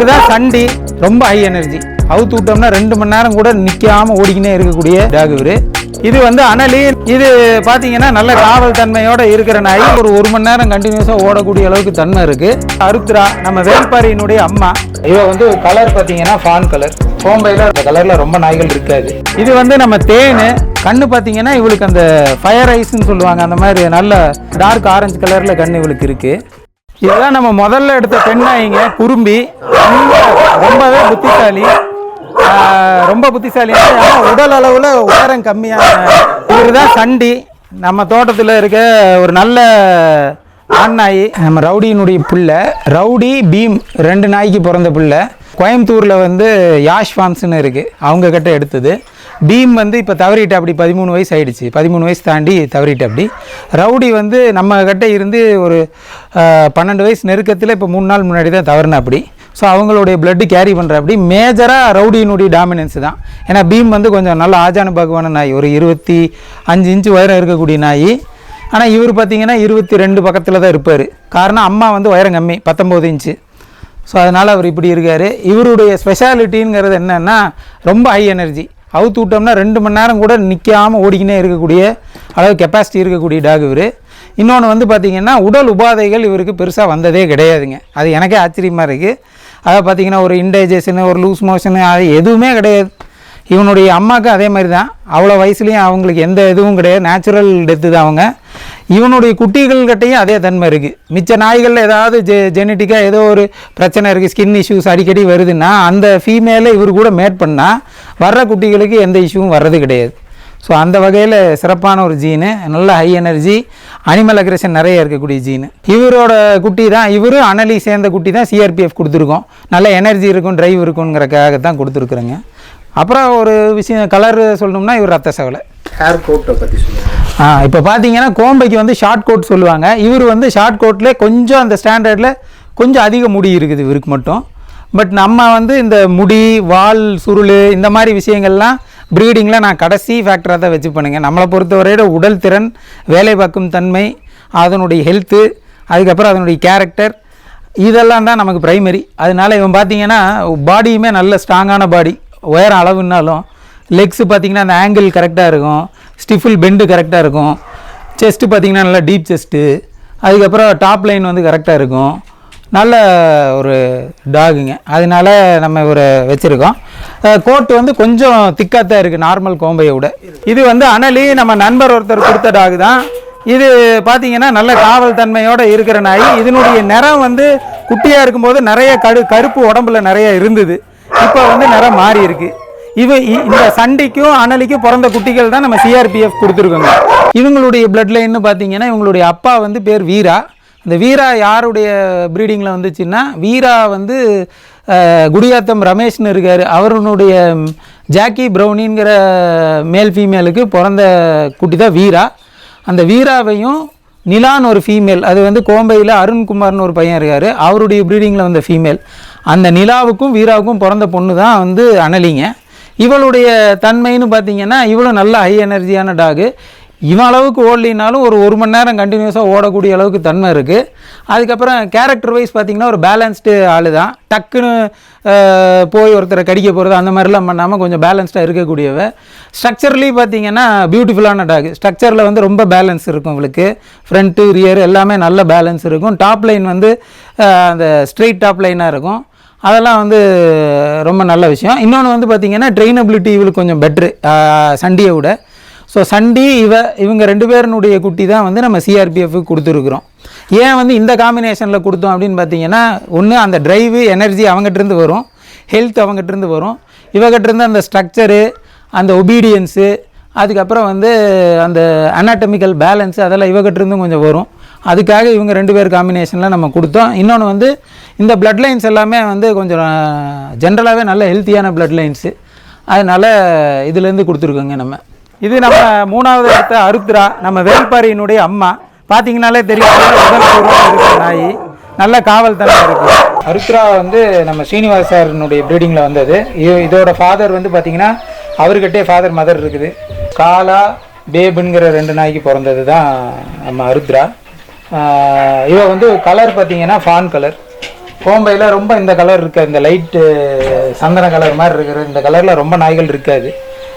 இவர் தான் சண்டி. ரொம்ப ஹை எனர்ஜி அவுத்து விட்டோம்னா ரெண்டு மணி நேரம் கூட நிற்காம ஓடிக்கினே இருக்கக்கூடிய டாக் இவர். இது வந்து அனலி. இது பார்த்தீங்கன்னா நல்ல காவல் தன்மையோட இருக்கிற நாய். ஒரு ஒரு மணி நேரம் கண்டினியூஸாக ஓடக்கூடிய அளவுக்கு தன்மை இருக்கு. அருத்ரா நம்ம வேல்பாரியினுடைய அம்மா. இவ வந்து கலர் பார்த்தீங்கன்னா ஃபான் கலர் கோம்பையில் அந்த கலரில் ரொம்ப நாய்கள் இருக்காது. இது வந்து நம்ம தேனு. கண்ணு பார்த்தீங்கன்னா இவளுக்கு அந்த ஃபயர் ஐஸ்ன்னு சொல்லுவாங்க. அந்த மாதிரி நல்ல டார்க் ஆரஞ்சு கலரில் கண் இவளுக்கு இருக்குது இதுதான் நம்ம முதல்ல எடுத்த பெண்ணாயிங்க குறும்பி. ரொம்ப ரொம்பவே புத்திசாலி. ரொம்ப புத்திசாலி. ஆனால் உடல் அளவில் உயரம் கம்மியான இவர் தான் சண்டி. நம்ம தோட்டத்தில் இருக்க ஒரு நல்ல ஆண் நாய் நம்ம ரவுடியினுடைய பிள்ளை. ரவுடி பீம் ரெண்டு நாய்க்கு பிறந்த பிள்ளை. கோயம்புத்தூரில் வந்து யாஷ் ஃபார்ம்ஸ்னு இருக்குது அவங்க கிட்ட எடுத்தது. பீம் வந்து இப்போ தவறிட்டு அப்படி பதிமூணு வயசு ஆகிடுச்சு பதிமூணு வயசு தாண்டி தவறிட்டு அப்படி. ரவுடி வந்து நம்ம கிட்ட இருந்து ஒரு பன்னெண்டு வயசு நெருக்கத்தில் இப்போ மூணு நாள் முன்னாடி தான் தவறுன அப்படி. ஸோ அவங்களுடைய பிளட்டு கேரி பண்ணுற அப்படி. மேஜராக ரவுடியினுடைய டாமினன்ஸ் தான். ஏன்னா பீம் வந்து கொஞ்சம் நல்ல ஆஜான பகவான நாய். ஒரு இருபத்தி அஞ்சு இன்ச்சு உயரம் இருக்கக்கூடிய நாய். ஆனால் இவர் பார்த்தீங்கன்னா இருபத்தி ரெண்டு பக்கத்தில் தான் இருப்பார். காரணம் அம்மா வந்து உயரம் கம்மி. பத்தொம்போது இன்ச்சு ஸோ அதனால் அவர் இப்படி இருக்கார். இவருடைய ஸ்பெஷாலிட்டிங்கிறது என்னென்னா ரொம்ப ஹை எனர்ஜி அவுத்து விட்டோம்னா ரெண்டு மணி நேரம் கூட நிற்காமல் ஓடிக்கினே இருக்கக்கூடிய அளவு கெப்பாசிட்டி இருக்கக்கூடிய டாக் இவர். இன்னொன்று வந்து பார்த்திங்கன்னா உடல் உபாதைகள் இவருக்கு பெருசாக வந்ததே கிடையாதுங்க. அது எனக்கே ஆச்சரியமாக இருக்குது அதை பார்த்திங்கன்னா ஒரு இன்டைஜஷனு ஒரு லூஸ் மோஷனு அது எதுவுமே கிடையாது. இவனுடைய அம்மாவுக்கு அதே மாதிரி தான் அவ்வளோ வயசுலேயும் அவங்களுக்கு எந்த இதுவும் கிடையாது. நேச்சுரல் டெத்து தான் அவங்க. இவனுடைய குட்டிகள்கிட்டையும் அதே தன்மை இருக்குது மிச்ச நாய்களில் ஏதாவது ஜெ ஜெனட்டிக்காக ஏதோ ஒரு பிரச்சனை இருக்குது ஸ்கின் இஷ்யூஸ் அடிக்கடி வருதுன்னா அந்த ஃபீமேலை இவர் கூட மேட் பண்ணால் வர்ற குட்டிகளுக்கு எந்த இஷ்யூவும் வர்றது கிடையாது. ஸோ அந்த வகையில் சிறப்பான ஒரு ஜீனு நல்ல ஹை எனர்ஜி அனிமல் அக்ரேஷன் நிறைய இருக்கக்கூடிய ஜீனு இவரோட குட்டி தான் இவரும் அனலி சேர்ந்த குட்டி தான் சிஆர்பிஎஃப் கொடுத்துருக்கோம். நல்ல எனர்ஜி இருக்கும் ட்ரைவ் இருக்குங்கிறக்காக தான் கொடுத்துருக்குறேங்க. அப்புறம் ஒரு விஷயம் கலர் சொல்லணும்னா இவர் ரத்த சவலை ஹேர் கோட்டை பற்றி சொல்லுங்கள் ஆ இப்போ பார்த்தீங்கன்னா கோம்பைக்கு வந்து ஷார்ட் கோட் சொல்லுவாங்க. இவர் வந்து ஷார்ட் கோட்டில் கொஞ்சம் அந்த ஸ்டாண்டர்டில் கொஞ்சம் அதிக முடி இருக்குது இவருக்கு மட்டும். பட் நம்ம வந்து இந்த முடி வால் சுருள் இந்த மாதிரி விஷயங்கள்லாம் ப்ரீடிங்கில் நான் கடைசி ஃபேக்டராக தான் வச்சு பண்ணுங்க நம்மளை பொறுத்தவரையோட உடல் திறன் வேலை பார்க்கும் தன்மை அதனுடைய ஹெல்த்து அதுக்கப்புறம் அதனுடைய கேரக்டர் இதெல்லாம் தான் நமக்கு ப்ரைமரி அதனால இவன் பார்த்தீங்கன்னா பாடியுமே நல்ல ஸ்ட்ராங்கான பாடி உயரம் அளவுன்னாலும் லெக்ஸு பார்த்தீங்கன்னா அந்த ஆங்கிள் கரெக்டாக இருக்கும். ஸ்டிஃபில் பெண்டு கரெக்டாக இருக்கும். செஸ்ட்டு பார்த்தீங்கன்னா நல்லா டீப் செஸ்ட்டு அதுக்கப்புறம் டாப் லைன் வந்து கரெக்டாக இருக்கும். நல்ல ஒரு டாகுங்க அதனால நம்ம ஒரு வச்சுருக்கோம். கோட் வந்து கொஞ்சம் திக்காக தான் இருக்குது நார்மல் கோம்பையை விட. இது வந்து அனலி நம்ம நண்பர் ஒருத்தர் கொடுத்த டாக் தான். இது பார்த்தீங்கன்னா நல்ல காவல் தன்மையோட இருக்கிற நாய். இதனுடைய நிறம் வந்து குட்டியாக இருக்கும்போது நிறைய கடு கருப்பு உடம்புல நிறைய இருந்தது. இப்போ வந்து நிறம் மாறி இருக்கு. இவ இந்த சண்டைக்கும் அனலிக்கும் பிறந்த குட்டிகள் தான் நம்ம சிஆர்பிஎஃப் கொடுத்துருக்கோங்க. இவங்களுடைய பிளட் லைன்னு பார்த்தீங்கன்னா இவங்களுடைய அப்பா வந்து பேர் வீரா. இந்த வீரா யாருடைய ப்ரீடிங்கில் வந்துச்சுன்னா வீரா வந்து குடியாத்தம் ரமேஷ்னு இருக்கார். அவருடைய ஜாக்கி ப்ரௌனிங்கிற மேல் ஃபீமேலுக்கு பிறந்த குட்டி தான் வீரா. அந்த வீராவையும் நிலான்னு ஒரு ஃபீமேல் அது வந்து கோம்பையில் அருண்குமார்னு ஒரு பையன் இருக்கார். அவருடைய ப்ரீடிங்கில் வந்த ஃபீமேல் அந்த நிலாவுக்கும் வீராவுக்கும் பிறந்த பொண்ணு தான் வந்து அனலிங்க. இவளுடைய தன்மைன்னு பார்த்தீங்கன்னா இவளும் நல்ல ஹை எனர்ஜியான டாகு இவன் அளவுக்கு ஓடலினாலும் ஒரு ஒரு மணி நேரம் கண்டினியூஸாக ஓடக்கூடிய அளவுக்கு தன்மை இருக்குது அதுக்கப்புறம் கேரக்டர் வைஸ் பார்த்தீங்கன்னா ஒரு பேலன்ஸ்டு ஆள் தான் டக்குன்னு போய் ஒருத்தரை கடிக்க போகிறது அந்த மாதிரிலாம் பண்ணாமல் கொஞ்சம் பேலன்ஸ்டாக இருக்கக்கூடியவ. ஸ்ட்ரக்சர்லி பார்த்தீங்கன்னா பியூட்டிஃபுல்லான டாக் ஸ்ட்ரக்சரில் வந்து ரொம்ப பேலன்ஸ் இருக்கும் இவளுக்கு. ஃப்ரண்ட்டு ரியர் எல்லாமே நல்ல பேலன்ஸ் இருக்கும். டாப் லைன் வந்து அந்த ஸ்ட்ரெயிட் டாப் லைனாக இருக்கும். அதெல்லாம் வந்து ரொம்ப நல்ல விஷயம். இன்னொன்று வந்து பார்த்திங்கன்னா ட்ரெயினபிலிட்டி இவளுக்கு கொஞ்சம் பெட்ரு சண்டியை விட. ஸோ சண்டி இவ இவங்க ரெண்டு பேருனுடைய குட்டி தான் வந்து நம்ம சிஆர்பிஎஃப்க்கு கொடுத்துருக்குறோம். ஏன் வந்து இந்த காம்பினேஷனில் கொடுத்தோம் அப்படின்னு பார்த்தீங்கன்னா ஒன்று அந்த ட்ரைவு எனர்ஜி அவங்ககிட்டருந்து வரும். ஹெல்த் அவங்ககிட்டருந்து வரும். இவகிட்டருந்து அந்த ஸ்ட்ரக்சரு அந்த ஒபீடியன்ஸு அதுக்கப்புறம் வந்து அந்த அனாட்டமிக்கல் பேலன்ஸு அதெல்லாம் இவகிட்டருந்தும் கொஞ்சம் வரும். அதுக்காக இவங்க ரெண்டு பேர் காம்பினேஷனில் நம்ம கொடுத்தோம். இன்னொன்று வந்து இந்த பிளட் லைன்ஸ் எல்லாமே வந்து கொஞ்சம் ஜென்ரலாகவே நல்ல ஹெல்த்தியான பிளட் லைன்ஸு அதனால் இதுலேருந்து கொடுத்துருக்கோங்க நம்ம. இது நம்ம மூணாவது எடுத்த அருத்ரா நம்ம வேல்பாரியினுடைய அம்மா. பார்த்தீங்கனாலே தெரியும் நாய். நல்ல காவல் தன்மை இருக்குது அருத்ரா வந்து நம்ம ஸ்ரீனிவாஸ் சாரினுடைய ப்ரீடிங்கில் வந்தது. இது- இதோட ஃபாதர் வந்து பார்த்தீங்கன்னா அவர்கிட்டே ஃபாதர் மதர் இருக்குது. காலா பேபுங்கிற ரெண்டு நாய்க்கு பிறந்தது தான் நம்ம அருத்ரா இவ வந்து கலர் பார்த்தீங்கன்னா ஃபான் கலர் கோம்பையில் ரொம்ப இந்த கலர் இருக்காது. இந்த லைட்டு சந்தன கலர் மாதிரி இருக்கிற இந்த கலரில் ரொம்ப நாய்கள் இருக்காது.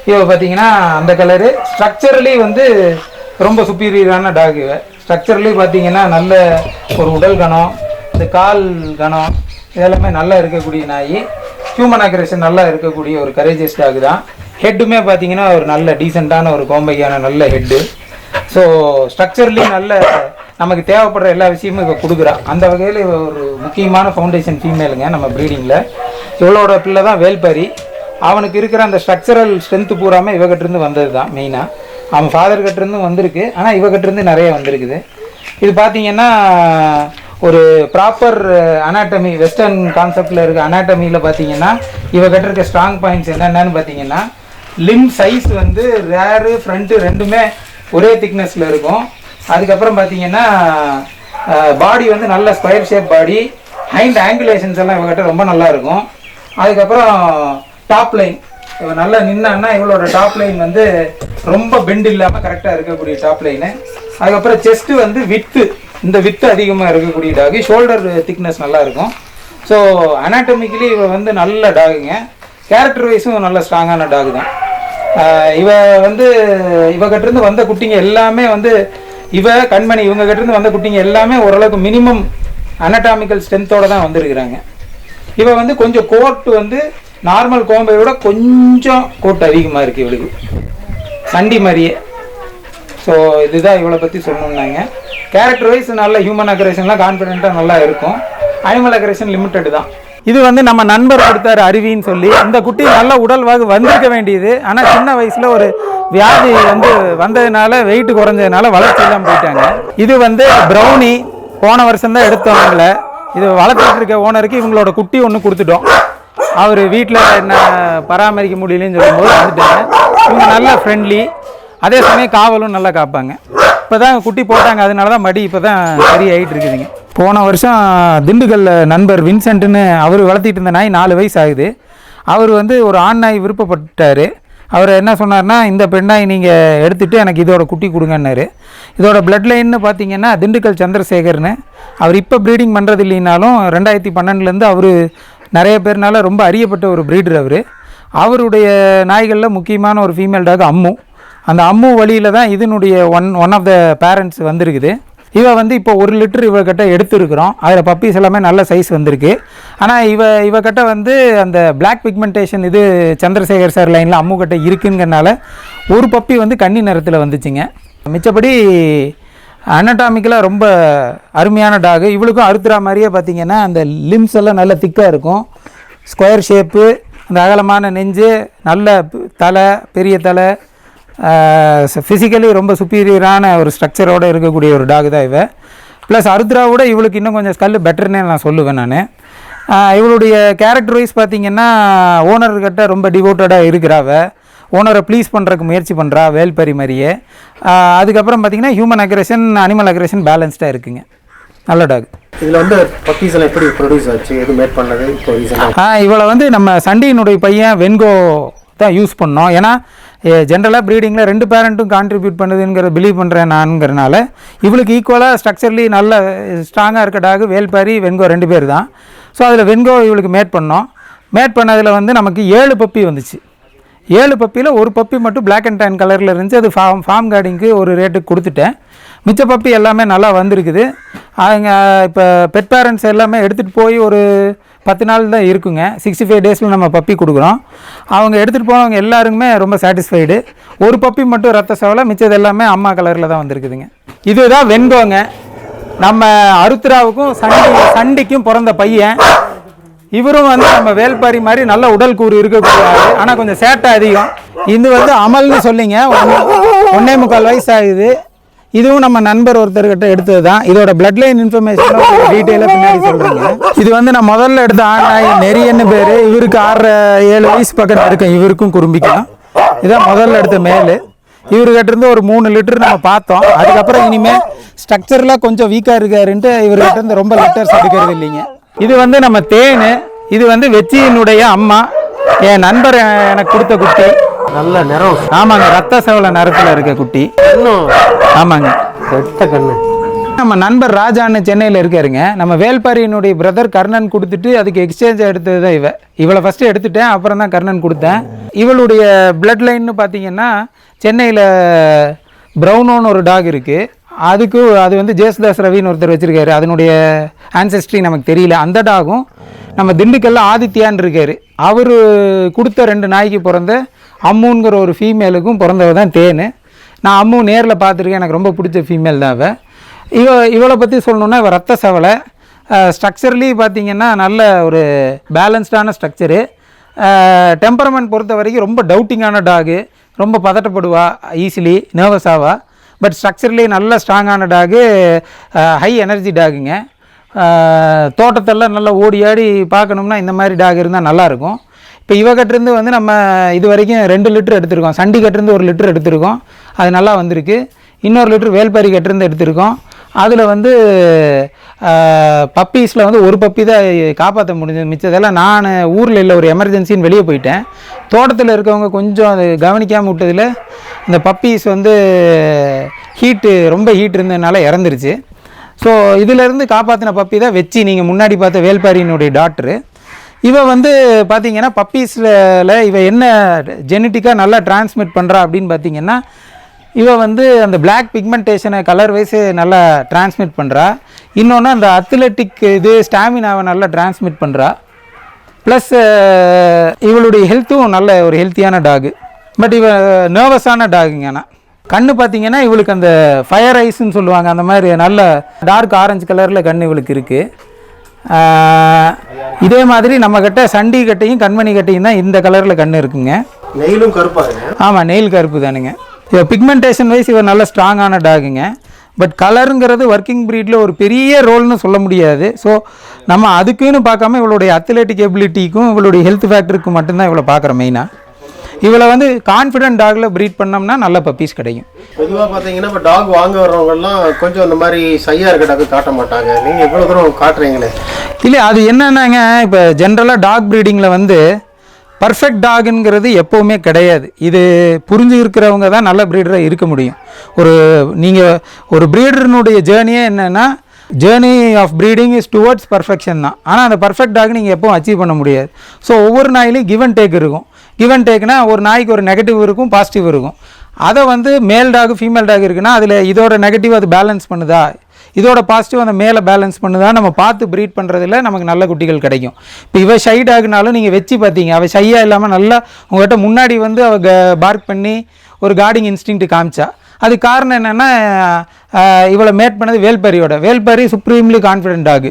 இவ பார்த்தீங்கன்னா அந்த கலரு ஸ்ட்ரக்சரலி வந்து ரொம்ப சுப்பீரியரான டாக் இவ. ஸ்ட்ரக்சரலி பார்த்தீங்கன்னா நல்ல ஒரு உடல் கணம் இந்த கால் கணம் இதெல்லாமே நல்லா இருக்கக்கூடிய நாய். ஹியூமன் அக்ரேஷன் நல்லா இருக்கக்கூடிய ஒரு கரேஜஸ் டாக் தான். ஹெட்டுமே பார்த்தீங்கன்னா ஒரு நல்ல டீசெண்டான ஒரு கோம்பைக்கான நல்ல ஹெட்டு ஸோ ஸ்ட்ரக்சர்லேயும் நல்ல நமக்கு தேவைப்படுற எல்லா விஷயமும் இவ கொடுக்குறா. அந்த வகையில் இவ ஒரு முக்கியமான ஃபவுண்டேஷன் ஃபீமேலுங்க நம்ம ப்ரீடிங்கில் இவளோட பிள்ளை தான் வேல்பரி. அவனுக்கு இருக்கிற அந்த ஸ்ட்ரக்சரல் ஸ்ட்ரென்த்து பூராமல் இவகிட்டேருந்து வந்தது தான் மெயினாக அவன் ஃபாதர்கிட்டேருந்தும் வந்திருக்கு. ஆனால் இவகிட்டேருந்து நிறைய வந்திருக்குது. இது பார்த்தீங்கன்னா ஒரு ப்ராப்பர் அனாட்டமி வெஸ்டர்ன் கான்செப்டில் இருக்க அனாட்டமியில் பார்த்தீங்கன்னா இவகிட்ட இருக்க ஸ்ட்ராங் பாயிண்ட்ஸ் என்னென்னு பார்த்தீங்கன்னா லிம் சைஸ் வந்து ரேரு ஃப்ரண்ட்டு ரெண்டுமே ஒரே திக்னஸில் இருக்கும். அதுக்கப்புறம் பார்த்தீங்கன்னா பாடி வந்து நல்ல square shape body hind angulations எல்லாம் இவங்ககிட்ட ரொம்ப நல்லா இருக்கும். அதுக்கப்புறம் டாப் லைன் இவன் நல்லா நின்னான்னா இவளோட டாப் லைன் வந்து ரொம்ப பெண்ட் இல்லாமல் கரெக்டாக இருக்கக்கூடிய டாப் லைனு அதுக்கப்புறம் செஸ்ட்டு வந்து வித்து இந்த வித்து அதிகமாக இருக்கக்கூடிய டாகு ஷோல்டர் திக்னஸ் நல்லா இருக்கும். ஸோ அனாட்டமிக்கலி இவ வந்து நல்ல டாகுங்க கேரக்டர் வைஸும் நல்ல ஸ்ட்ராங்கான டாக் தான். இவ வந்து இவகிட்டருந்து வந்த குட்டிங்க எல்லாமே வந்து இவ கண்மணி இவங்க கிட்டேருந்து வந்த குட்டிங்க எல்லாமே ஓரளவுக்கு மினிமம் அனட்டாமிக்கல் ஸ்ட்ரென்த்தோடு தான் வந்திருக்கிறாங்க. இவ வந்து கொஞ்சம் கோட் வந்து நார்மல் கோம்பை விட கொஞ்சம் கோட் அதிகமாக இருக்குது இவளுக்கு. சண்டி மாதிரியே. ஸோ இதுதான் இவளை பற்றி சொல்லணுன்னாங்க கேரக்டர் வைஸ் நல்ல ஹியூமன் அக்ரேஷன்லாம் கான்ஃபிடென்ட்டாக நல்லா இருக்கும். அனிமல் அக்ரேஷன் லிமிட்டட் தான். இது வந்து நம்ம நண்பர் கொடுத்தாரு அருவின்னு சொல்லி இந்த குட்டி நல்ல உடல்வாக வந்திருக்க வேண்டியது. ஆனால் சின்ன வயசில் ஒரு வியாதி வந்து வந்ததுனால வெயிட் குறைஞ்சதுனால வளர்ச்சி இல்லாமல் போயிட்டாங்க. இது வந்து ப்ரௌனி போன வருஷம் தான் எடுத்தவங்கள இது வளர்த்துட்டு இருக்க ஓனருக்கு இவங்களோட குட்டி ஒன்று கொடுத்துட்டோம். அவர் வீட்டில் என்ன பராமரிக்க முடியலன்னு சொல்லும்போது வந்துட்டாங்க இவங்க நல்லா ஃப்ரெண்ட்லி அதே சமயம் காவலும் நல்லா காப்பாங்க. இப்போ தான் குட்டி போட்டாங்க. அதனால தான் மடி இப்போ தான் சரி ஆகிட்டு இருக்குதுங்க. போன வருஷம் திண்டுக்கல்ல நண்பர் வின்சென்ட்னு அவர் வளர்த்திட்டு இருந்த நாய் நாலு வயசு ஆகுது. அவர் வந்து ஒரு ஆண் நாய் விருப்பப்பட்டார். அவர் என்ன சொன்னார்னா இந்த பெண்ணாய் நீங்கள் எடுத்துகிட்டு எனக்கு இதோட குட்டி கொடுங்கன்னாரு. இதோட பிளட் லைன்னு பார்த்தீங்கன்னா திண்டுக்கல் சந்திரசேகர்னு. அவர் இப்போ ப்ரீடிங் பண்ணுறது இல்லைனாலும் ரெண்டாயிரத்தி பன்னெண்டுலேருந்து அவர் நிறைய பேர்னால ரொம்ப அறியப்பட்ட ஒரு ப்ரீடர் அவர். அவருடைய நாய்களில் முக்கியமான ஒரு ஃபீமேல் டாக் அம்மு. அந்த அம்மு வழியில் தான் இதனுடைய one one of the parents வந்திருக்குது. இவ வந்து இப்போ ஒரு லிட்டர் இவகிட்ட எடுத்துருக்குறோம். அதில் பப்பீஸ் எல்லாமே நல்ல சைஸ் வந்திருக்கு. ஆனால் இவ இவகிட்ட வந்து அந்த பிளாக் பிக்மெண்டேஷன் இது சந்திரசேகர் சார் லைனில் அம்முக்கிட்ட இருக்குங்கிறனால ஒரு பப்பி வந்து கன்னி நிறத்தில் வந்துச்சுங்க. மிச்சப்படி அனட்டாமிக்கலாக ரொம்ப அருமையான டாகு இவளுக்கும் அறுத்துறா மாதிரியே பார்த்திங்கன்னா அந்த லிம்ஸ் எல்லாம் நல்ல திக்காக இருக்கும். ஸ்கொயர் ஷேப்பு அந்த அகலமான நெஞ்சு நல்ல தலை பெரிய தலை ஃபிசிக்கலி ரொம்ப சுப்பீரியரான ஒரு ஸ்ட்ரக்சரோடு இருக்கக்கூடிய ஒரு டாக் தான் இவ. ப்ளஸ் அருத்ராவோட இவளுக்கு இன்னும் கொஞ்சம் ஸ்கல் பெட்டர்னே நான் சொல்லுவேன் நான். இவளுடைய கேரக்டர் வைஸ் பார்த்தீங்கன்னா ஓனர்கிட்ட ரொம்ப டிவோட்டடாக இருக்கிறாவ ஓனரை ப்ளீஸ் பண்ணுறதுக்கு முயற்சி பண்ணுறா வேல்பரி மாதிரியே அதுக்கப்புறம் பார்த்தீங்கன்னா ஹியூமன் அக்ரேஷன் அனிமல் அக்ரேஷன் பேலன்ஸ்டாக இருக்குங்க. நல்ல டாக் இதுல வந்து பப்பீஸ் எல்லாம் எப்படி ப்ரொடியூஸ் ஆச்சு? எது மேட் பண்ணது? இப்போ ஆ இவளை வந்து நம்ம சண்டியினுடைய பையன் வென்கோ தான் யூஸ் பண்ணோம். ஏன்னா ஜென்ரலாக ப்ரீடிங்கில் ரெண்டு பேரண்ட்டும் கான்ட்ரிபியூட் பண்ணுதுங்கிற பிலீவ் பண்ணுறேன் நான்ங்கிறனால இவளுக்கு ஈக்குவலாக ஸ்ட்ரக்சர்லி நல்ல ஸ்ட்ராங்காக இருக்க டாக் வேல்பாரி வென்கோ ரெண்டு பேர் தான். ஸோ அதில் வென்கோ இவளுக்கு மேட் பண்ணோம். மேட் பண்ணதில் வந்து நமக்கு ஏழு பப்பி வந்துச்சு. ஏழு பப்பியில் ஒரு பப்பி மட்டும் பிளாக் அண்ட் டைன் கலரில் இருந்துச்சு. அது ஃபார்ம் ஃபார்ம் கார்டிங்க்கு ஒரு ரேட்டுக்கு கொடுத்துட்டேன். மிச்ச பப்பி எல்லாமே நல்லா வந்திருக்குது. அவங்க இப்போ பெட் பேரண்ட்ஸ் எல்லாமே எடுத்துகிட்டு போய் ஒரு பத்து நாள் தான் இருக்குங்க. சிக்ஸ்டி ஃபைவ் டேஸில் நம்ம பப்பி கொடுக்குறோம். அவங்க எடுத்துகிட்டு போனவங்க எல்லாருக்குமே ரொம்ப சாட்டிஸ்ஃபைடு ஒரு பப்பி மட்டும் ரத்த சவலை மிச்சது எல்லாமே அம்மா கலரில் தான் வந்திருக்குதுங்க. இதுதான் வெண்கோங்க. நம்ம அருத்ராவுக்கும் சண்டி சண்டிக்கும் பிறந்த பையன். இவரும் வந்து நம்ம வேல்பாரி மாதிரி நல்ல உடல் கூறு இருக்கக்கூடாது ஆனால் கொஞ்சம் சேட்டை அதிகம். இது வந்து அமல்னு சொல்லிங்க. ஒண்ணே- முக்கால் வயசு ஆகுது. இதுவும் நம்ம நண்பர் ஒருத்தர்கிட்ட எடுத்தது தான் இதோட பிளட் லைன் இன்ஃபர்மேஷன் டீட்டெயிலாக பின்னாடி சொல்கிறேங்க இது வந்து நான் முதல்ல எடுத்த ஆண்டாய் நெறியன்னு பேர். இவருக்கு ஆறு ஏழு வயசு பக்கம் இருக்கும் இவருக்கும் குறும்பிக்கும் இதான் முதல்ல எடுத்த மேல். இவர்கிட்ட இருந்து ஒரு மூணு லிட்டர் நம்ம பார்த்தோம். அதுக்கப்புறம் இனிமேல் ஸ்ட்ரக்சர்லாம் கொஞ்சம் வீக்காக இருக்காருன்ட்டு இவர்கிட்ட இருந்து ரொம்ப லிட்டர்ஸ் எடுக்கிறது இல்லைங்க. இது வந்து நம்ம தேன். இது வந்து வெச்சியினுடைய அம்மா. என் நண்பர் எனக்கு கொடுத்த குட்டி. நல்ல நிறம். ஆமாங்க ரத்த சவள நிறத்தில் இருக்க குட்டி. ஆமாங்க. ரெட்ட கண்ணு. நம்ம நண்பர் ராஜான்னு சென்னையில் இருக்காருங்க. நம்ம வேல்பாரியினுடைய பிரதர் கர்ணன் கொடுத்துட்டு அதுக்கு எக்ஸ்சேஞ்ச் எடுத்தது தான் இவ. இவளை ஃபஸ்ட்டு எடுத்துட்டேன் அப்புறம் தான் கர்ணன் கொடுத்தேன். இவளுடைய பிளட் லைன்னு பார்த்தீங்கன்னா சென்னையில் ப்ரௌனோன்னு ஒரு டாக் இருக்குது அதுக்கு அது வந்து ஜேசுதாஸ் ரவின்னு ஒருத்தர் வச்சுருக்காரு. அதனுடைய ஆன்செஸ்ட்ரி நமக்கு தெரியல. அந்த டாகும் நம்ம திண்டுக்கல்ல ஆதித்யான்னு இருக்காரு. அவர் கொடுத்த ரெண்டு நாய்க்கு பிறந்த அம்முங்கிற ஒரு ஃபீமேலுக்கும் பிறந்தவ தான் தேனு. நான் அம்மு நேரில் பார்த்துருக்கேன் எனக்கு ரொம்ப பிடிச்ச ஃபீமேல் தான் அவள் இவ இவளை பற்றி சொல்லணுன்னா இவள் ரத்த சவலை. ஸ்ட்ரக்சர்லி பார்த்திங்கன்னா நல்ல ஒரு பேலன்ஸ்டான ஸ்ட்ரக்சரு டெம்பரமெண்ட் பொறுத்த வரைக்கும் ரொம்ப டவுட்டிங்கான டாகு ரொம்ப பதட்டப்படுவா ஈஸிலி நர்வஸ் ஆவா. பட் ஸ்ட்ரக்சர்லேயே நல்ல ஸ்ட்ராங்கான டாகு ஹை எனர்ஜி டாகுங்க தோட்டத்தெல்லாம் நல்லா ஓடி ஆடி பார்க்கணும்னா இந்த மாதிரி டாக் இருந்தால் நல்லாயிருக்கும் இப்போ இவகிட்டேருந்து வந்து நம்ம இது வரைக்கும் ரெண்டு லிட்டர் எடுத்திருக்கோம். சண்டிகட்டிருந்து ஒரு லிட்டர் எடுத்திருக்கோம். அது நல்லா வந்திருக்கு. இன்னொரு லிட்டர் வேல்பாரி கட்டிருந்து எடுத்திருக்கோம். அதில் வந்து பப்பீஸில் வந்து ஒரு பப்பி தான் காப்பாற்ற முடிஞ்சது மிச்சதெல்லாம் நான் ஊரில் இல்லை ஒரு எமர்ஜென்சின்னு வெளியே போயிட்டேன். தோட்டத்தில் இருக்கவங்க கொஞ்சம் அது கவனிக்காமல் விட்டதில் இந்த பப்பீஸ் வந்து ஹீட்டு ரொம்ப ஹீட் இருந்ததுனால இறந்துருச்சு. ஸோ இதிலேருந்து காப்பாற்றின பப்பி தான் வச்சு நீங்கள் முன்னாடி பார்த்த வேல்பாரியினுடைய டாக்டரு இவ வந்து பார்த்தீங்கன்னா பப்பீஸில் இவ என்ன ஜெனட்டிக்காக நல்லா டிரான்ஸ்மிட் பண்ணுறா அப்படின்னு பார்த்தீங்கன்னா இவ வந்து அந்த பிளாக் பிக்மெண்டேஷனை கலர் வைஸ் நல்லா டிரான்ஸ்மிட் பண்ணுறா இன்னொன்று அந்த அத்லெட்டிக் இது ஸ்டாமினாவை நல்லா டிரான்ஸ்மிட் பண்ணுறா ப்ளஸ் இவளுடைய ஹெல்த்தும் நல்ல ஒரு ஹெல்த்தியான டாகு பட் இவ நர்வஸான டாகுங்க ஆனால் கண்ணு பார்த்தீங்கன்னா இவளுக்கு அந்த ஃபயர் ஐஸ்ன்னு சொல்லுவாங்க அந்த மாதிரி நல்ல டார்க் ஆரஞ்சு கலரில் கண் இவளுக்கு இருக்குது இதே மாதிரி நம்ம கிட்ட சண்டி கட்டையும் கண்மணி கட்டையும் தான் இந்த கலரில் கண் இருக்குங்க. நெயிலும் கருப்பாருங்க ஆமாம் நெயில் கருப்பு தானுங்க. இவ பிக்மெண்டேஷன் வைஸ் இவ நல்ல ஸ்ட்ராங்கான டாகுங்க பட் கலருங்கிறது ஒர்க்கிங் ப்ரீடில் ஒரு பெரிய ரோல்னு சொல்ல முடியாது. ஸோ நம்ம அதுக்குன்னு பார்க்காம இவளுடைய அத்லெட்டிக் எபிலிட்டிக்கும் இவளுடைய ஹெல்த் ஃபேக்டருக்கும் மட்டும்தான் இவளை பார்க்குறோம் மெயினாக இவளை வந்து கான்ஃபிடென்ட் டாகில் ப்ரீட் பண்ணோம்னா நல்ல பப்பீஸ் கிடைக்கும். பொதுவாக பார்த்தீங்கன்னா இப்போ டாக் வாங்க வர்றவங்கலாம் கொஞ்சம் இந்த மாதிரி சையா இருக்க டாக் காட்ட மாட்டாங்க. நீங்கள் இவ்வளோ தூரம் காட்டுறீங்களே. இல்லை அது என்னன்னாங்க இப்போ ஜென்ரலாக டாக் ப்ரீடிங்கில் வந்து பர்ஃபெக்ட் டாகுங்கிறது எப்போவுமே கிடையாது. இது புரிஞ்சு இருக்கிறவங்க தான் நல்ல ப்ரீடராக இருக்க முடியும். ஒரு நீங்கள் ஒரு ப்ரீடர்னுடைய ஜேர்னியே என்னென்னா journey of breeding is towards perfection தான். ஆனால் அந்த பர்ஃபெக்ட் டாக் நீங்கள் எப்பவும் அச்சீவ் பண்ண முடியாது. ஸோ ஒவ்வொரு நாயிலையும் கிவ் அண்ட் டேக் இருக்கும். கிவ் அண்ட் டேக்னா ஒரு நாய்க்கு ஒரு நெகட்டிவ் இருக்கும் பாசிட்டிவ் இருக்கும். அதை வந்து மேல் டாக் ஃபீமேல் டாக் இருக்குன்னா அதில் இதோட நெகட்டிவ் அது பேலன்ஸ் பண்ணுதா? இதோட பாசிட்டிவ் அந்த மேலே பேலன்ஸ் பண்ணுதா? நம்ம பார்த்து ப்ரீட் பண்ணுறதுல நமக்கு நல்ல குட்டிகள் கிடைக்கும். இப்போ இவ ஷை டாக்னாலும் நீங்கள் வச்சு பார்த்தீங்க. அவள் ஷையாக இல்லாமல் நல்லா உங்கள்கிட்ட முன்னாடி வந்து அவள் பார்க் பண்ணி ஒரு கார்டிங் இன்ஸ்டிங்க்ட் காமிச்சா. அது காரணம் என்னென்னா இவளை மேட் பண்ணது வேல்பரியோட. வேல்பரி சுப்ரீம்லி கான்ஃபிடென்ட் ஆகு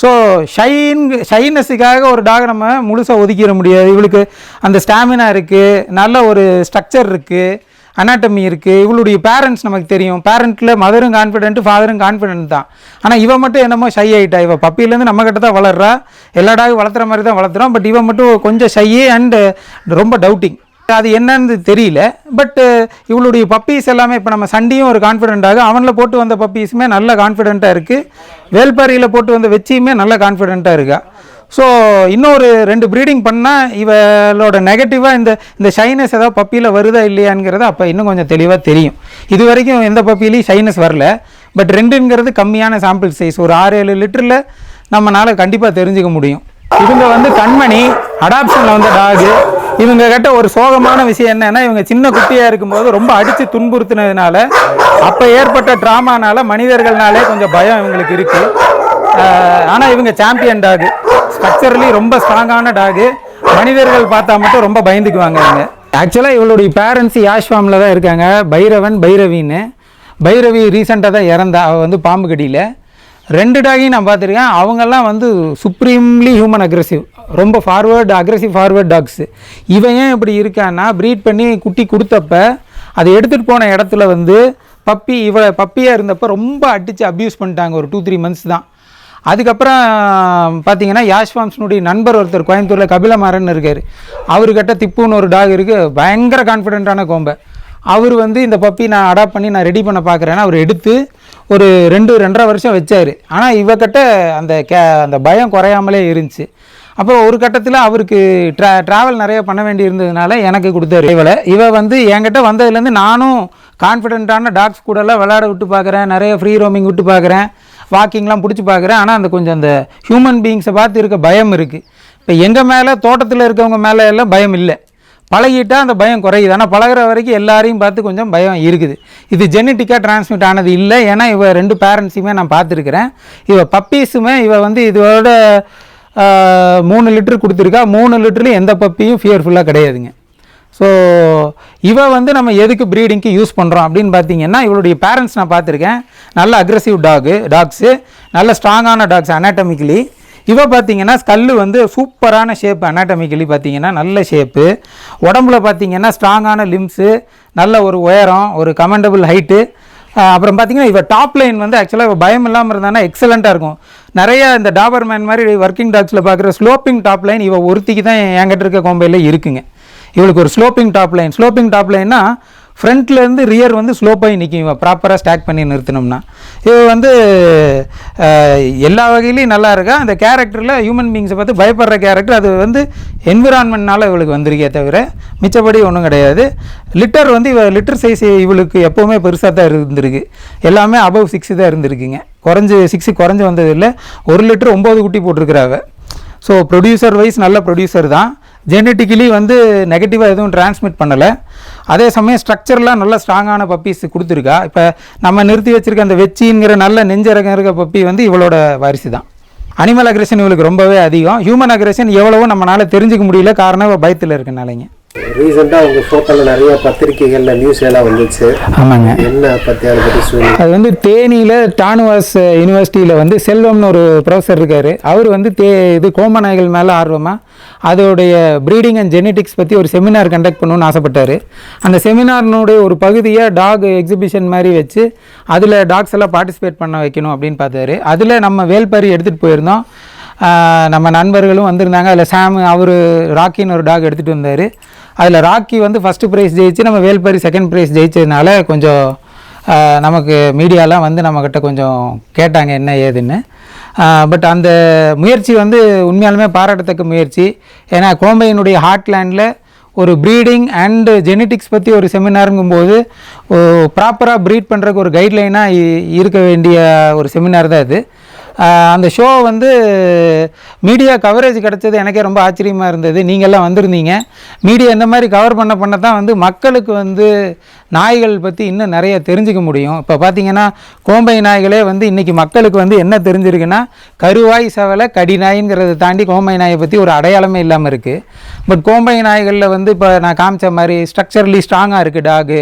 ஸோ ஷைன் ஷைனஸுக்காக ஒரு டாகை நம்ம முழுசாக ஒதுக்கிட முடியாது. இவளுக்கு அந்த ஸ்டாமினா இருக்குது நல்ல ஒரு ஸ்ட்ரக்சர் இருக்குது அனாட்டமி இருக்குது இவளுடைய பேரண்ட்ஸ் நமக்கு தெரியும். பேரண்ட்டில் மதரும் கான்ஃபிடென்ட் ஃபாதரும் கான்ஃபிடென்ட் தான். ஆனால் இவ மட்டும் என்னமோ ஷை ஆகிட்டா இவ பப்பிலேருந்து நம்ம கிட்ட தான் வளர்றா. எல்லா டாகும் வளர்த்துற மாதிரி தான் வளர்த்துறோம். பட் இவன் மட்டும் கொஞ்சம் ஷையே அண்டு ரொம்ப டவுட்டிங் அது என்னன்னு தெரியல பட்டு uh, இவளுடைய பப்பீஸ் எல்லாமே இப்போ நம்ம சண்டியும் ஒரு கான்ஃபிடென்ட்டாக அவனில் போட்டு வந்த பப்பீஸுமே நல்ல கான்ஃபிடென்ட்டாக இருக்குது வேல்பாரியில் போட்டு வந்த வெச்சியுமே நல்ல கான்ஃபிடென்ட்டாக இருக்கா. ஸோ இன்னொரு ரெண்டு ப்ரீடிங் பண்ணால் இவளோட நெகட்டிவாக இந்த இந்த ஷைனஸ் ஏதாவது பப்பியில் வருதா இல்லையாங்கிறது அப்போ இன்னும் கொஞ்சம் தெளிவாக தெரியும். இது வரைக்கும் எந்த பப்பிலையும் ஷைனஸ் வரல பட் ரெண்டுங்கிறது கம்மியான சாம்பிள் சைஸ் ஒரு ஆறு ஏழு லிட்டரில் நம்மளால் கண்டிப்பாக தெரிஞ்சுக்க முடியும். இவங்க வந்து கண்மணி அடாப்ஷனில் வந்த டாகு இவங்க கிட்ட ஒரு சோகமான விஷயம் என்னன்னா இவங்க சின்ன குட்டியாக இருக்கும்போது ரொம்ப அடித்து துன்புறுத்தினதுனால அப்போ ஏற்பட்ட டிராமானால மனிதர்கள்னாலே கொஞ்சம் பயம் இவங்களுக்கு இருக்குது ஆனால் இவங்க சாம்பியன் டாகு ஸ்ட்ரக்சரலி ரொம்ப ஸ்ட்ராங்கான டாகு மனிதர்கள் பார்த்தா மட்டும் ரொம்ப பயந்துக்குவாங்க இவங்க. ஆக்சுவலாக இவளுடைய பேரண்ட்ஸ் யாஷ்வாமில் தான் இருக்காங்க. பைரவன் பைரவின்னு. பைரவி ரீசெண்டாக தான் இறந்தா அவள் வந்து பாம்பு கடியில். ரெண்டு டாகையும் நான் பார்த்துருக்கேன். அவங்கெல்லாம் வந்து சுப்ரீம்லி ஹியூமன் அக்ரெசிவ் ரொம்ப ஃபார்வேர்டு அக்ரெசிவ் ஃபார்வேர்ட் டாக்ஸு இவன் ஏன் இப்படி இருக்கான்னா ப்ரீட் பண்ணி குட்டி கொடுத்தப்ப அதை எடுத்துகிட்டு போன இடத்துல வந்து பப்பி இவ பப்பியாக இருந்தப்போ ரொம்ப அடித்து அப்யூஸ் பண்ணிட்டாங்க ஒரு டூ த்ரீ மந்த்ஸ் தான். அதுக்கப்புறம் பார்த்தீங்கன்னா யாஷ்வாம்ஸ்னுடைய நண்பர் ஒருத்தர் கோயம்புத்தூரில் கபிலமாறன் இருக்கார். அவர்கிட்ட திப்புன்னு ஒரு டாக் இருக்குது பயங்கர கான்ஃபிடென்ட்டான கோம்பை. அவர் வந்து இந்த பப்பி நான் அடாப்ட் பண்ணி நான் ரெடி பண்ண பார்க்குறேன்னா அவர் எடுத்து ஒரு ரெண்டு ரெண்டரை வருஷம் வச்சார். ஆனால் இவக்கிட்ட அந்த கே அந்த பயம் குறையாமலே இருந்துச்சு. அப்புறம் ஒரு கட்டத்தில் அவருக்கு ட்ரா ட்ராவல் நிறைய பண்ண வேண்டி இருந்ததுனால எனக்கு கொடுத்தாரு. இவளை இவ வந்து என்கிட்ட வந்ததுலேருந்து நானும் கான்ஃபிடென்ட்டான டாக்ஸ் கூடலாம் விளையாட விட்டு பார்க்குறேன் நிறைய ஃப்ரீ ரோமிங் விட்டு பார்க்குறேன் வாக்கிங்லாம் பிடிச்சி பார்க்குறேன். ஆனால் அந்த கொஞ்சம் அந்த ஹியூமன் பீயிங்ஸை பார்த்து இருக்க பயம் இருக்குது இப்போ எங்கள் மேலே தோட்டத்தில் இருக்கவங்க மேலே எல்லாம் பயம் இல்லை. பழகிட்டால் அந்த பயம் குறையுது. ஆனால் பழகுற வரைக்கும் எல்லாரையும் பார்த்து கொஞ்சம் பயம் இருக்குது. இது ஜெனட்டிக்காக டிரான்ஸ்மிட் ஆனது இல்லை. ஏன்னா இவ ரெண்டு பேரண்ட்ஸுமே நான் பார்த்துருக்குறேன். இவ பப்பீஸுமே இவ வந்து இதோட மூணு லிட்டர் கொடுத்துருக்கா. மூணு லிட்டர்லையும் எந்த பப்பியும் ஃபியர்ஃபுல்லாக கிடையாதுங்க. ஸோ இவ வந்து நம்ம எதுக்கு ப்ரீடிங்க்கு யூஸ் பண்ணுறோம் அப்படின்னு பார்த்தீங்கன்னா இவளுடைய பேரண்ட்ஸ் நான் பார்த்துருக்கேன் நல்ல அக்ரஸிவ் டாகு டாக்ஸு நல்ல ஸ்ட்ராங்கான டாக்ஸ் அனாட்டமிக்கலி இவ பார்த்தீங்கன்னா ஸ்கல்லு வந்து சூப்பரான ஷேப் அனாட்டமிக்கலி பார்த்தீங்கன்னா நல்ல ஷேப்பு உடம்புல பார்த்தீங்கன்னா ஸ்ட்ராங்கான லிம்ஸு நல்ல ஒரு உயரம் ஒரு கமெண்டபிள் ஹைட்டு அப்புறம் பார்த்தீங்கன்னா இவ டாப் லைன் வந்து ஆக்சுவலாக இவ பயம் இல்லாமல் இருந்தானா எக்ஸலண்ட்டாக இருக்கும். நிறைய இந்த டாபர்மேன் மாதிரி ஒர்க்கிங் டாக்ஸில் பார்க்குற ஸ்லோப்பிங் டாப் லைன் இவள் ஒருத்திக்கு தான் என்கிட்ட இருக்க கோம்பையில் இருக்குங்க. இவளுக்கு ஒரு sloping top line sloping top லைன்னா ஃப்ரண்ட்லேருந்து ரியர் வந்து ஸ்லோப்பாகி நிற்கும் ப்ராப்பராக ஸ்டாக் பண்ணி நிறுத்தினோம்னா இது வந்து எல்லா வகையிலையும் நல்லா இருக்கா? அந்த கேரக்டரில் ஹியூமன் பீங்ஸை பார்த்து பயப்படுற கேரக்டர் அது வந்து என்விரான்மெண்ட்னால இவளுக்கு வந்திருக்கே தவிர மிச்சப்படி ஒன்றும் கிடையாது. லிட்டர் வந்து இவ லிட்டர் சைஸ் இவளுக்கு எப்போவுமே பெருசாக தான் இருந்திருக்கு. எல்லாமே அபவ் சிக்ஸு தான் இருந்திருக்குங்க. குறைஞ்சி சிக்ஸு குறைஞ்சி வந்ததில்லை. ஒரு லிட்டர் ஒம்பது குட்டி போட்டிருக்கிறாங்க. ஸோ ப்ரொடியூசர் வைஸ் நல்ல ப்ரொடியூசர் தான். ஜெனட்டிக்கலி வந்து நெகட்டிவாக எதுவும் டிரான்ஸ்மிட் பண்ணலை. அதே சமயம் ஸ்ட்ரக்சர்லாம் நல்ல ஸ்ட்ராங்கான பப்பீஸ் கொடுத்துருக்கா. இப்போ நம்ம நிறுத்தி வச்சிருக்க அந்த வெச்சிங்கிற நல்ல நெஞ்சரகம் இருக்க பப்பி வந்து இவளோட வாரிசு தான் அனிமல் அக்ரெஷன் இவளுக்கு ரொம்பவே அதிகம். ஹியூமன் அக்ரெஷன் எவ்வளவோ நம்மளால் தெரிஞ்சுக்க முடியல. காரணம் பயத்தில் இருக்கனாலங்க. ரீசெண்டாக உங்கள் ஃபோட்டோவில் நிறைய பத்திரிக்கைகளில் நியூஸ் எல்லாம் வந்துச்சு. ஆமாங்க. என்ன பற்றி அதை பற்றி அது வந்து தேனியில் டானுவாஸ் யூனிவர்சிட்டியில் வந்து செல்வம்னு ஒரு ப்ரொஃபஸர் இருக்கார். அவர் வந்து தே இது கோம நாய்கள் மேலே ஆர்வமாக அதோடைய ப்ரீடிங் அண்ட் ஜெனட்டிக்ஸ் பற்றி ஒரு செமினார் கண்டக்ட் பண்ணணும்னு ஆசைப்பட்டார். அந்த செமினார்னுடைய ஒரு பகுதியாக டாக் எக்ஸிபிஷன் மாதிரி வச்சு அதில் டாக்ஸ் எல்லாம் பார்ட்டிசிபேட் பண்ண வைக்கணும் அப்படின்னு பார்த்தாரு. அதில் நம்ம வேல்பாரி எடுத்துகிட்டு போயிருந்தோம். நம்ம நண்பர்களும் வந்திருந்தாங்க. அதில் சாம் அவர் ராக்கின்னு ஒரு டாக் எடுத்துகிட்டு வந்தார். அதில் ராக்கி வந்து ஃபஸ்ட்டு ப்ரைஸ் ஜெயிச்சு நம்ம வேல்பாரி செகண்ட் ப்ரைஸ் ஜெயிச்சதுனால கொஞ்சம் நமக்கு மீடியாலாம் வந்து நம்மக்கிட்ட கொஞ்சம் கேட்டாங்க என்ன ஏதுன்னு. பட் அந்த முயற்சி வந்து உண்மையாலுமே பாராட்டத்தக்க முயற்சி. ஏன்னா கோம்பையினுடைய ஹார்ட்லேண்டில் ஒரு ப்ரீடிங் அண்டு ஜெனட்டிக்ஸ் பற்றி ஒரு செமினாருங்கும்போது ப்ராப்பராக ப்ரீட் பண்ணுறக்கு ஒரு கைட்லைனாக இருக்க வேண்டிய ஒரு செமினார் தான் இது அந்த ஷோ வந்து மீடியா கவரேஜ் கிடச்சது. எனக்கே ரொம்ப ஆச்சரியமாக இருந்தது. நீங்கள்லாம் வந்திருந்தீங்க. மீடியா இந்த மாதிரி கவர் பண்ண பண்ண தான் வந்து மக்களுக்கு வந்து நாய்கள் பற்றி இன்னும் நிறைய தெரிஞ்சுக்க முடியும். இப்போ பார்த்தீங்கன்னா கோம்பை நாய்களே வந்து இன்றைக்கி மக்களுக்கு வந்து என்ன தெரிஞ்சிருக்குன்னா கருவாய் சவலை கடிநாய்ங்கிறத தாண்டி கோம்பை நாயை பற்றி ஒரு அடையாளமே இல்லாமல் இருக்குது பட் கோம்பை நாய்களில் வந்து இப்போ நான் காமிச்ச மாதிரி ஸ்ட்ரக்சரலி ஸ்ட்ராங்காக இருக்குது டாகு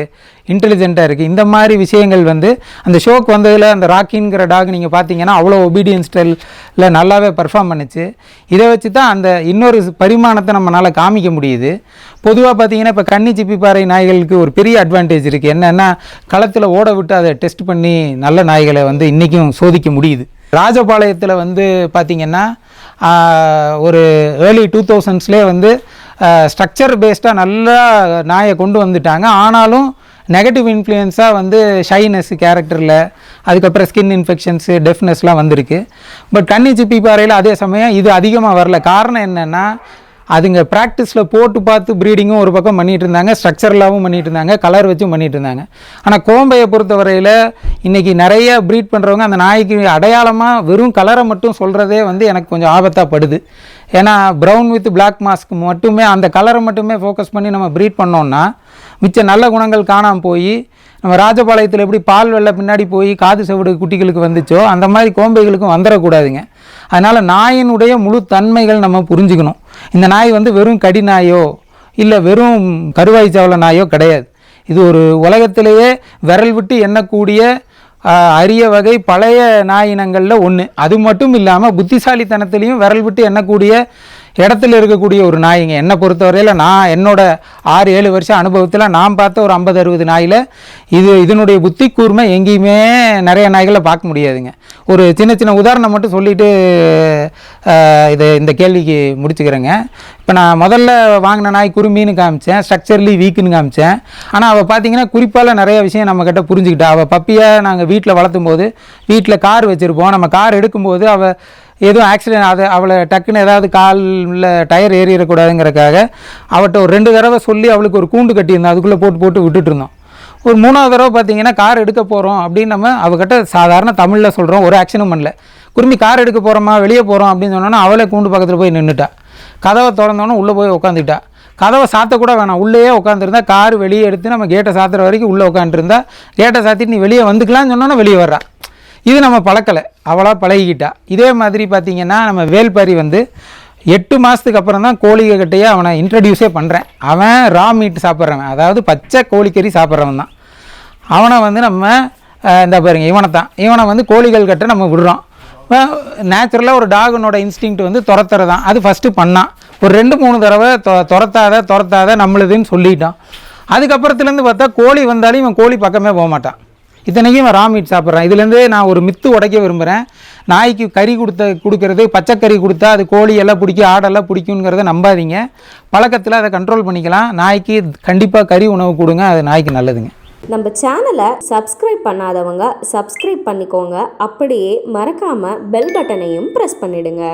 இன்டெலிஜென்ட்டாக இருக்குது இந்த மாதிரி விஷயங்கள் வந்து அந்த ஷோக்கு வந்ததில் அந்த ராக்கிங்கிற டாக் நீங்கள் பார்த்தீங்கன்னா அவ்வளோ ஒபீடியன்ஸ் ஸ்டைலில் நல்லாவே பர்ஃபார்ம் பண்ணுச்சு. இதை வச்சு தான் அந்த இன்னொரு பரிமாணத்தை நம்மளால் காமிக்க முடியுது. பொதுவாக பார்த்தீங்கன்னா இப்போ கன்னி சிப்பிப்பாறை நாய்களுக்கு ஒரு பெரிய அட்வான்டேஜ் இருக்குது என்னென்னா களத்தில் ஓட விட்டு அதை டெஸ்ட் பண்ணி நல்ல நாய்களை வந்து இன்றைக்கும் சோதிக்க முடியுது. ராஜபாளையத்தில் வந்து பார்த்திங்கன்னா ஒரு ஏர்லி டூ தௌசண்ட்ஸ்லேயே வந்து ஸ்ட்ரக்சர் பேஸ்டாக நல்லா நாயை கொண்டு வந்துட்டாங்க. ஆனாலும் நெகட்டிவ் இன்ஃப்ளூயன்ஸாக வந்து ஷைனஸ் கேரக்டரில் அதுக்கப்புறம் ஸ்கின் இன்ஃபெக்ஷன்ஸு டெஃப்னஸ்லாம் வந்திருக்கு. பட் கன்னி சிப்பி பாறையில் அதே சமயம் இது அதிகமாக வரல. காரணம் என்னென்னா அதுங்க ப்ராக்டிஸில் போட்டு பார்த்து ப்ரீடிங்கும் ஒரு பக்கம் பண்ணிகிட்டு இருந்தாங்க ஸ்ட்ரக்சரலாகவும் பண்ணிகிட்டு இருந்தாங்க கலர் வச்சும் பண்ணிகிட்டு இருந்தாங்க ஆனால் கோம்பையை பொறுத்தவரையில் இன்றைக்கி நிறைய ப்ரீட் பண்ணுறவங்க அந்த நாய்க்கு அடையாளமாக வெறும் கலரை மட்டும் சொல்கிறதே வந்து எனக்கு கொஞ்சம் ஆபத்தாக படுது. ஏன்னா ப்ரௌன் வித் பிளாக் மாஸ்க் மட்டுமே அந்த கலரை மட்டுமே ஃபோக்கஸ் பண்ணி நம்ம ப்ரீட் பண்ணோன்னா மிச்ச நல்ல குணங்கள் காணாமல் போய் நம்ம ராஜபாளையத்தில் எப்படி பால் வெள்ளை பின்னாடி போய் காது செவடு குட்டிகளுக்கு வந்துச்சோ அந்த மாதிரி கோம்பைகளுக்கும் வந்துடக்கூடாதுங்க அதனால் நாயினுடைய முழு தன்மைகள் நம்ம புரிஞ்சுக்கணும். இந்த நாய் வந்து வெறும் கடி நாயோ இல்லை வெறும் கருவாய் சவள நாயோ கிடையாது. இது ஒரு உலகத்திலேயே விரல் விட்டு எண்ணக்கூடிய அரிய வகை பழைய நாயினங்களில் ஒன்று அது மட்டும் இல்லாமல் புத்திசாலித்தனத்திலையும் விரல் விட்டு எண்ணக்கூடிய இடத்துல இருக்கக்கூடிய ஒரு நாய்ங்க. என்னை பொறுத்தவரையில் நான் என்னோட ஆறு ஏழு வருஷம் அனுபவத்தில் நான் பார்த்த ஒரு ஐம்பது அறுபது நாயில் இது இதனுடைய புத்தி கூர்மை எங்கேயுமே நிறைய நாய்களை பார்க்க முடியாதுங்க. ஒரு சின்ன சின்ன உதாரணம் மட்டும் சொல்லிட்டு இதை இது இந்த கேள்விக்கு முடிச்சுக்கிறேங்க. இப்போ நான் முதல்ல வாங்கின நாய் குருமின்னு காமிச்சேன் ஸ்ட்ரக்சர்லி வீக்குன்னு காமிச்சேன். ஆனால் அவள் பார்த்தீங்கன்னா குறிப்பால் நிறைய விஷயம் நம்மக்கிட்ட புரிஞ்சுக்கிட்டா. அவள் பப்பியாக நாங்கள் வீட்டில் வளர்த்தும் போது வீட்டில் கார் வச்சுருப்போம். நம்ம கார் எடுக்கும்போது அவள் எதுவும் ஆக்சிடென்ட் அதை அவளை டக்குன்னு ஏதாவது காலில் டயர் ஏறிடக்கூடாதுங்கிறக்காக அவட்ட ஒரு ரெண்டு தடவை சொல்லி அவளுக்கு ஒரு கூண்டு கட்டியிருந்தோம் அதுக்குள்ளே போட்டு போட்டு விட்டுட்டுருந்தோம். ஒரு மூணாவது தடவை பார்த்தீங்கன்னா கார் எடுக்க போகிறோம் அப்படின்னு நம்ம அவகிட்ட சாதாரண தமிழில் சொல்கிறோம் ஒரு ஆக்ஷனும் பண்ணல. குருமி கார் எடுக்க போகிறோமா வெளியே போகிறோம் அப்படின்னு சொன்னோன்னா அவளே கூண்டு பக்கத்தில் போய் நின்றுட்டா கதவை திறந்தோன்னே உள்ளே போய் உட்காந்துட்டா கதவை சாத்தக்கூட வேணாம். உள்ளேயே உட்காந்துருந்தா கார் வெளியே எடுத்து நம்ம கேட்டை சாத்துற வரைக்கும் உள்ளே உட்காந்துருந்தா கேட்டை சாத்திட்டு நீ வெளியே வந்துக்கலாம்னு சொன்னோன்னா வெளியே வர்றா. இது நம்ம பழக்கலை. அவளாக பழகிக்கிட்டா. இதே மாதிரி பார்த்தீங்கன்னா நம்ம வேல்பாரி வந்து எட்டு மாதத்துக்கு அப்புறம் தான் கோழிகிட்டையே அவனை இன்ட்ரடியூஸே பண்ணுறேன் அவன் ரா மீட் சாப்பிட்றவன். அதாவது பச்சை கோழிக்கறி சாப்பிட்றவன் தான். அவனை வந்து நம்ம இந்த பாருங்க இவனை தான். இவனை வந்து கோழிகள் கிட்ட நம்ம விடுறோம். நேச்சுரலாக ஒரு டாகனோட இன்ஸ்டிங்க்ட் வந்து துரத்துறது தான் அது ஃபஸ்ட்டு பண்ணான். ஒரு ரெண்டு மூணு தடவை தொ துரத்தாத துரத்தாத நம்மளுதுன்னு சொல்லிட்டான். அதுக்கப்புறத்துலேருந்து பார்த்தா கோழி வந்தாலும் இவன் கோழி பக்கமே போக மாட்டான் இத்தனைக்கும் இவன் ரா மீட் சாப்பிட்றான். இதுலேருந்து நான் ஒரு மித்து உடைக்க விரும்புகிறேன் நாய்க்கு கறி கொடுத்த கொடுக்கறது பச்சைக்கறி கொடுத்தா அது கோழி எல்லாம் பிடிக்கும் ஆடெல்லாம் பிடிக்குங்கிறத நம்பாதீங்க. பழக்கத்தில் அதை கண்ட்ரோல் பண்ணிக்கலாம். நாய்க்கு கண்டிப்பாக கறி உணவு கொடுங்க அது நாய்க்கு நல்லதுங்க. நம்ம சேனலை சப்ஸ்கிரைப் பண்ணாதவங்க சப்ஸ்கிரைப் பண்ணிக்கோங்க. அப்படியே மறக்காமல் பெல் பட்டனையும் ப்ரெஸ் பண்ணிடுங்க.